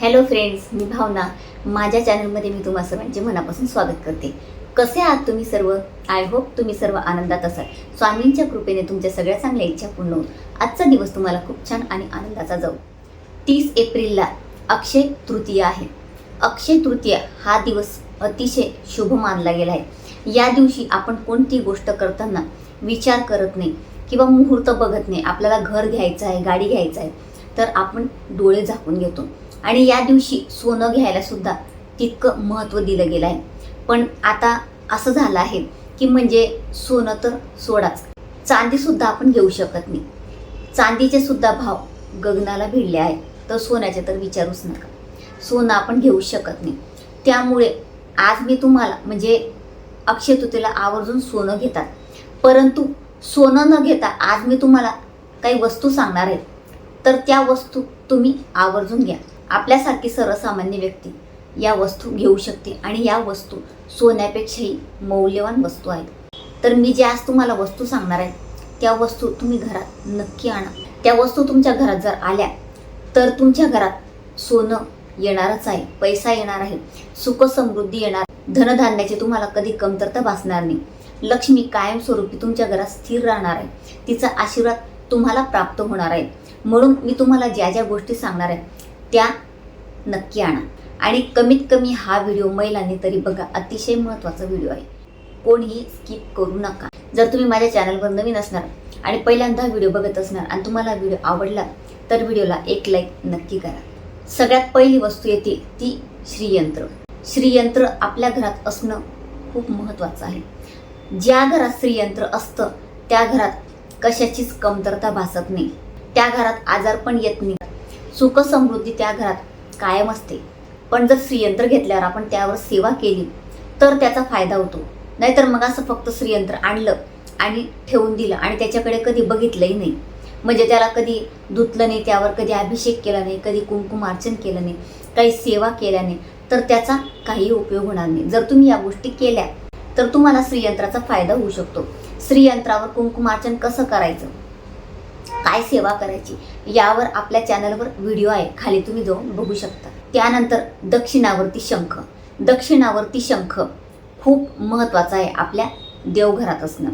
Hello friends मी भावना. माझ्या चॅनलमध्ये मी तुम्हा सर्वांचे मनापासून स्वागत करते. कसे आहात तुम्ही सर्व? आय होप तुम्ही सर्व आनंदात असाल. स्वामींच्या कृपेने तुमच्या सगळ्या चांगल्या इच्छा पूर्ण होऊन आजचा दिवस तुम्हाला खूप छान आणि आनंदाचा जाऊ. तीस एप्रिलला अक्षय तृतीया आहे. अक्षय तृतीया हा दिवस अतिशय शुभ मानला गेला आहे. या दिवशी आपण कोणती गोष्ट करताना विचार करत नाही किंवा मुहूर्त बघत नाही. आपल्याला घर घ्यायचं आहे गाडी घ्यायचं आहे तर आपण डोळे झाकून घेतो. आणि या दिवशी सोनं घ्यायला सुद्धा तितकं महत्त्व दिलं गेलं आहे. पण आता असं झालं आहे की म्हणजे सोनं तर सोडाच. चांदीसुद्धा आपण घेऊ शकत नाही. चांदीचे सुद्धा भाव गगनाला भिडले आहेत तर सोन्याचे तर विचारूच नका. सोनं आपण घेऊ शकत नाही. त्यामुळे आज मी तुम्हाला म्हणजे अक्षय तृतीला आवर्जून सोनं घेतात. परंतु सोनं न घेता आज मी तुम्हाला काही वस्तू सांगणार आहे. तर त्या वस्तू तुम्ही आवर्जून घ्या. आपल्यासारखी सर्वसामान्य व्यक्ती या वस्तू घेऊ शकते आणि या वस्तू सोन्यापेक्षाही मौल्यवान वस्तू आहेत. तर मी जे आज तुम्हाला वस्तू सांगणार आहे त्या वस्तू तुम्ही घरात नक्की आणा. त्या वस्तू तुमच्या घरात जर आल्या तर तुमच्या घरात सोनं येणारच आहे पैसा येणार आहे सुख समृद्धी येणार. धनधान्याची तुम्हाला कधी कमतरता भासणार नाही. लक्ष्मी कायमस्वरूपी तुमच्या घरात स्थिर राहणार आहे. तिचा आशीर्वाद तुम्हाला प्राप्त होणार आहे. म्हणून मी तुम्हाला ज्या ज्या गोष्टी सांगणार आहे त्या नक्की आणा. आणि कमीत कमी हा व्हिडिओ महिलांनी तरी बघा. अतिशय महत्त्वाचा व्हिडिओ आहे. कोणीही स्किप करू नका. जर तुम्ही माझ्या चॅनलवर नवीन असणार आणि पहिल्यांदा व्हिडिओ बघत असणार आणि तुम्हाला व्हिडिओ आवडला तर व्हिडिओला एक लाईक नक्की करा. सगळ्यात पहिली वस्तू येते ती श्रीयंत्र. श्रीयंत्र आपल्या घरात असणं खूप महत्त्वाचं आहे. ज्या घरात श्रीयंत्र असतं त्या घरात कशाचीच कमतरता भासत नाही. त्या घरात आजार पण येत नाही. सुख समृद्धी त्या घरात कायम असते. पण जर श्रीयंत्र घेतल्यावर आपण त्यावर सेवा केली तर त्याचा फायदा होतो. नाहीतर मग असं फक्त श्रीयंत्र आणलं आणि ठेवून दिलं आणि त्याच्याकडे कधी बघितलंही नाही. म्हणजे त्याला कधी धुतलं नाही त्यावर कधी अभिषेक केला नाही कधी कुंकुमार्चन केलं नाही काही सेवा केल्या नाही तर त्याचा काही उपयोग होणार नाही. जर तुम्ही या गोष्टी केल्या तर तुम्हाला श्रीयंत्राचा फायदा होऊ शकतो. श्रीयंत्रावर कुंकुमार्चन कसं करायचं? काय सेवा करायची यावर आपल्या चॅनलवर व्हिडिओ आहे. खाली तुम्ही जाऊन बघू शकता. त्यानंतर दक्षिणावर्ती शंख. दक्षिणावर्ती शंख खूप महत्त्वाचा आहे आपल्या देवघरात असणं.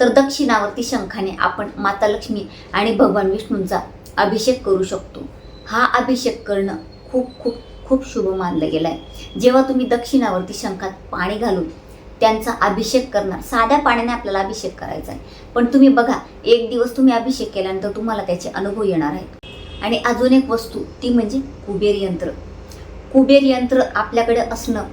तर दक्षिणावर्ती शंखाने आपण माता लक्ष्मी आणि भगवान विष्णूंचा अभिषेक करू शकतो. हा अभिषेक करणं खूप खूप खूप शुभ मानलं गेलं आहे जेव्हा तुम्ही दक्षिणावर्ती शंखात पाणी घालून त्यांचा अभिषेक करणार. साध्या पाण्याने आपल्याला अभिषेक करायचा आहे. पण तुम्ही बघा एक दिवस तुम्ही अभिषेक केल्यानंतर तुम्हाला त्याचे अनुभव येणार आहेत. आणि अजून एक वस्तू ती म्हणजे कुबेर यंत्र. कुबेर यंत्र आपल्याकडे असणं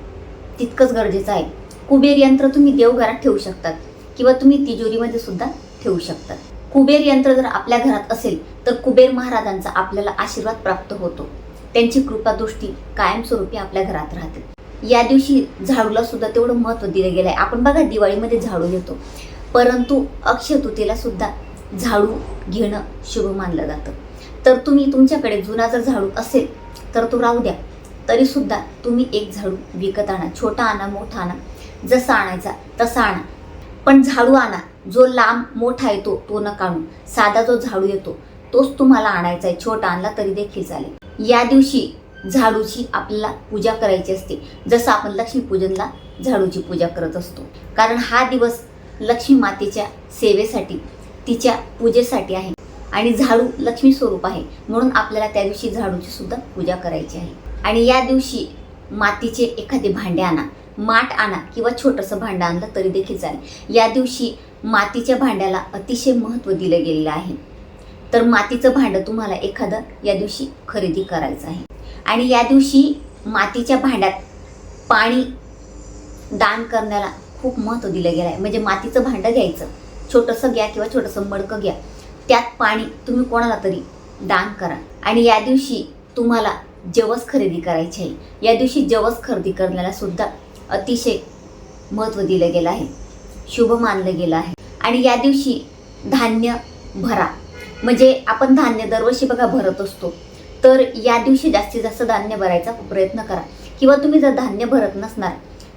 तितकंच गरजेचं आहे. कुबेर यंत्र तुम्ही देवघरात ठेवू शकतात किंवा तुम्ही तिजोरीमध्ये सुद्धा ठेवू शकतात. कुबेर यंत्र जर आपल्या घरात असेल तर कुबेर महाराजांचा आपल्याला आशीर्वाद प्राप्त होतो. त्यांची कृपादृष्टी कायमस्वरूपी आपल्या घरात राहते. या दिवशी झाडूला सुद्धा तेवढं महत्त्व दिलं गेलं आहे आपण बघा दिवाळीमध्ये झाडू घेतो परंतु अक्षय सुद्धा झाडू घेणं शुभ मानलं जातं. तर तुम्ही तुमच्याकडे जुना जर झाडू असेल तर तो राहू द्या. तरीसुद्धा तुम्ही एक झाडू विकत आणा. छोटा आणा मोठा आणा. जसा आणायचा तसा आणा. पण झाडू आणा. जो लांब मोठा येतो तो न काढून साधा जो झाडू येतो तोच तुम्हाला आणायचा आहे. छोटा आणला तरी देखील चालेल. या दिवशी झाडूची आपल्याला पूजा करायची असते. जसं आपण लक्ष्मीपूजनला झाडूची पूजा करत असतो. कारण हा दिवस लक्ष्मी मातेच्या सेवेसाठी तिच्या पूजेसाठी आहे. आणि झाडू लक्ष्मी स्वरूप आहे. म्हणून आपल्याला त्या दिवशी झाडूची सुद्धा पूजा करायची आहे. आणि या दिवशी मातीचे एखादे भांडे आणा माठ आणा किंवा छोटंसं भांडं आणलं तरी देखील चालेल. या दिवशी मातीच्या भांड्याला अतिशय महत्त्व दिलं गेलेलं आहे. तर मातीचं भांडं तुम्हाला एखादं या दिवशी खरेदी करायचं आहे. आणि या दिवशी मातीच्या भांड्यात पाणी दान करण्याला खूप महत्त्व दिलं गेलं आहे म्हणजे मातीचं भांडं घ्यायचं. छोटंसं घ्या किंवा छोटंसं मडकं घ्या. त्यात पाणी तुम्ही कोणाला तरी दान करा. आणि या दिवशी तुम्हाला जवस खरेदी करायची आहे. या दिवशी जवस खरेदी करण्याला सुद्धा अतिशय महत्त्व दिलं गेलं आहे. शुभ मानलं गेलं आहे. आणि या दिवशी धान्य भरा. म्हणजे आपण धान्य दरवर्षी बघा भरत असतो. तर या दिवशी जास्तीत जास्त धान्य भरायचा प्रयत्न करा. किंवा तुम्ही जर धान्य भरत नसणार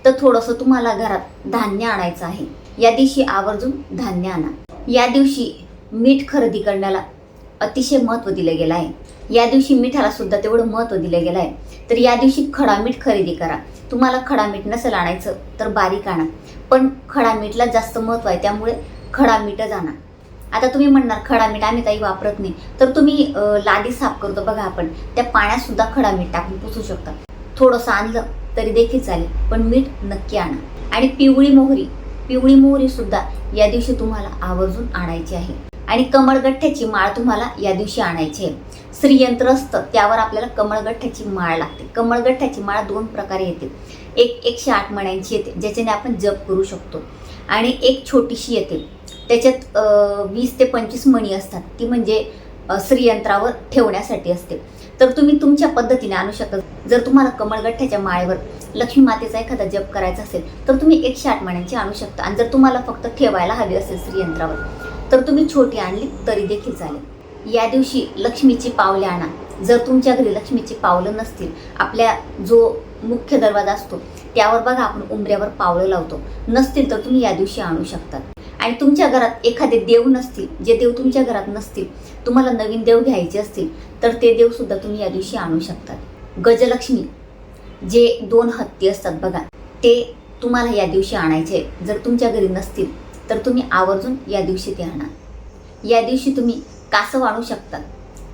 तर थोडंसं तुम्हाला घरात धान्य आणायचं आहे. या दिवशी आवर्जून धान्य आणा. या दिवशी मीठ खरेदी करण्याला अतिशय महत्त्व दिलं गेलं आहे. या दिवशी मिठाला सुद्धा तेवढं महत्त्व दिलं गेलं आहे. तर या दिवशी खडा मीठ खरेदी करा. तुम्हाला खडा मीठ नसेल आणायचं तर बारीक आणा. पण खडा मीठला जास्त महत्त्व आहे त्यामुळे खडा मीठच आणा. आता तुम्ही म्हणणार खडा मीठ आम्ही काही वापरत नाही. तर तुम्ही लादी साफ करतो बघा आपण. त्या पाण्यात सुद्धा खडा मीठ टाकून पुसू शकता. थोडंसं आणलं तरी देखील चालेल पण मीठ नक्की आणा. आणि पिवळी मोहरी पिवळी मोहरी सुद्धा या दिवशी तुम्हाला आवर्जून आणायची आहे. आणि कमळगठ्ठ्याची माळ तुम्हाला या दिवशी आणायची आहे. श्रीयंत्र असतं त्यावर आपल्याला कमळगठ्ठ्याची माळ लागते. कमळगठ्ठ्याची माळ दोन प्रकारे येते. एक एकशे आठ मण्यांची येते ज्याच्याने आपण जप करू शकतो. आणि एक छोटीशी येते. त्याच्यात वीस ते पंचवीस मणी असतात. ती म्हणजे श्रीयंत्रावर ठेवण्यासाठी असते. तर तुम्ही तुमच्या पद्धतीने आणू शकता. जर तुम्हाला कमळगठ्ठ्याच्या माळेवर लक्ष्मी मातेचा एखादा जप करायचा असेल तर तुम्ही एकशे आठ मण्यांची आणू शकता. आणि जर तुम्हाला फक्त ठेवायला हवी असेल श्रीयंत्रावर तर तुम्ही छोटी आणली तरी देखील चालेल. या दिवशी लक्ष्मीची पावले आणा. जर तुमच्या घरी लक्ष्मीची पावलं नसतील आपल्या जो मुख्य दरवाजा असतो त्यावर बघा आपण उंबऱ्यावर पावलं लावतो. नसतील तर तुम्ही या दिवशी आणू शकतात आणि तुमच्या घरात एखादे देव नसतील जे देव तुमच्या घरात नसतील तुम्हाला नवीन देव घ्यायचे असतील तर ते देव सुद्धा तुम्ही या दिवशी आणू शकतात. गजलक्ष्मी जे दोन हत्ती असतात बघा ते तुम्हाला या दिवशी आणायचे जर तुमच्या घरी नसतील तर तुम्ही आवर्जून या दिवशी ते आणा. या दिवशी तुम्ही कासव आणू शकता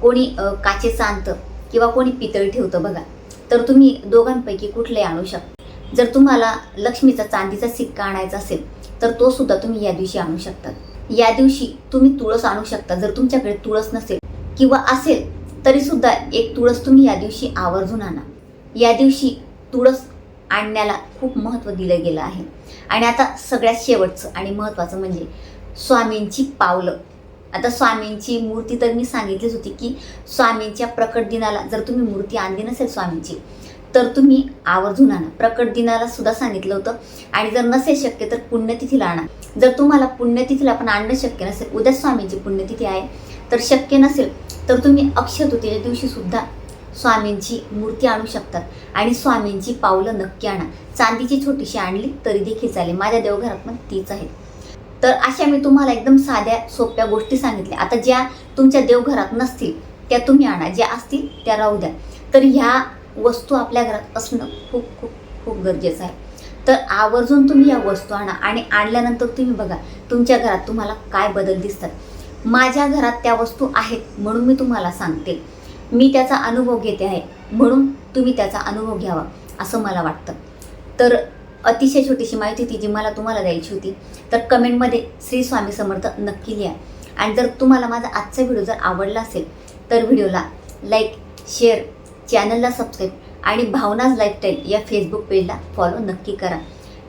कोणी काचेचं आणतं किंवा कोणी पितळ ठेवतं बघा तर तुम्ही दोघांपैकी कुठलंही आणू शकता. जर तुम्हाला लक्ष्मीचा चांदीचा सिक्का आणायचा असेल तर तो सुद्धा तुम्ही या दिवशी आणू शकतात या दिवशी तुम्ही तुळस आणू शकता जर तुमच्याकडे तुळस नसेल किंवा असेल तरी सुद्धा एक तुळस तुम्ही या दिवशी आवर्जून आणा. या दिवशी तुळस आणण्याला खूप महत्त्व दिलं गेलं आहे. आणि आता सगळ्यात शेवटचं आणि महत्त्वाचं म्हणजे स्वामींची पावलं. आता स्वामींची मूर्ती तर मी सांगितलीच होती की स्वामींच्या प्रकट दिनाला जर तुम्ही मूर्ती आणली नसेल स्वामींची तर तुम्ही आवर्जून आणा प्रकट दिनाला सुद्धा सांगितलं होतं. आणि जर नसेल शक्य तर पुण्यतिथीला आणा. जर तुम्हाला पुण्यतिथीला पण आणणं शक्य नसेल उद्या स्वामींची पुण्यतिथी आहे तर शक्य नसेल तर तुम्ही अक्षतुतीच्या दिवशी सुद्धा स्वामींची मूर्ती आणू शकतात. आणि स्वामींची पावलं नक्की आणा. चांदीची छोटीशी आणली तरी देखील चालेल. माझ्या देवघरात पण तीच आहे तर अशा मी तुम्हाला एकदम साध्या सोप्या गोष्टी सांगितल्या. आता ज्या तुमच्या देवघरात नसतील त्या तुम्ही आणा. ज्या असतील त्या राहू द्या. तर ह्या वस्तू आपल्या घरात असणं खूप खूप खूप गरजेचं आहे. तर आवर्जून तुम्ही या वस्तू आणा आणि आणल्यानंतर तुम्ही बघा तुमच्या घरात तुम्हाला काय बदल दिसतात. माझ्या घरात त्या वस्तू आहेत म्हणून मी तुम्हाला सांगते. मी त्याचा अनुभव घेते आहे म्हणून तुम्ही त्याचा अनुभव घ्यावा असं मला वाटतं. तर अतिशय छोटीशी माहिती ती जी मला तुम्हाला द्यायची होती. तर कमेंटमध्ये श्री स्वामी समर्थ नक्की लिहा. आणि जर तुम्हाला माझा आजचा व्हिडिओ जर आवडला असेल तर व्हिडिओला लाईक शेअर चॅनलला सबस्क्राईब आणि भावनाज लाईफस्टाईल या फेसबुक पेजला फॉलो नक्की करा.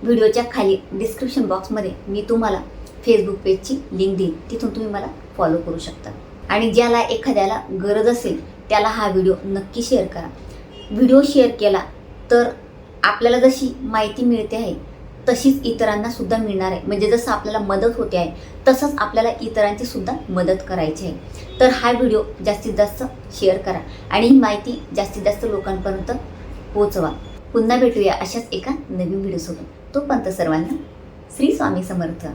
व्हिडिओच्या खाली डिस्क्रिप्शन बॉक्समध्ये मी तुम्हाला फेसबुक पेजची लिंक देईन. तिथून तुम्ही मला फॉलो करू शकता. आणि ज्याला एखाद्याला गरज असेल त्याला हा व्हिडिओ नक्की शेअर करा. व्हिडिओ शेअर केला तर आपल्याला जशी माहिती मिळते आहे तशीच इतरांना सुद्धा मिळणार आहे. म्हणजे जसं आपल्याला मदत होते आहे तसंच आपल्याला इतरांची सुद्धा मदत करायची आहे. तर हा व्हिडिओ जास्तीत जास्त शेअर करा आणि ही माहिती जास्तीत जास्त लोकांपर्यंत पोचवा पुन्हा भेटूया अशाच एका नवीन व्हिडिओसोबत. तोपर्यंत सर्वांना श्री स्वामी समर्थ.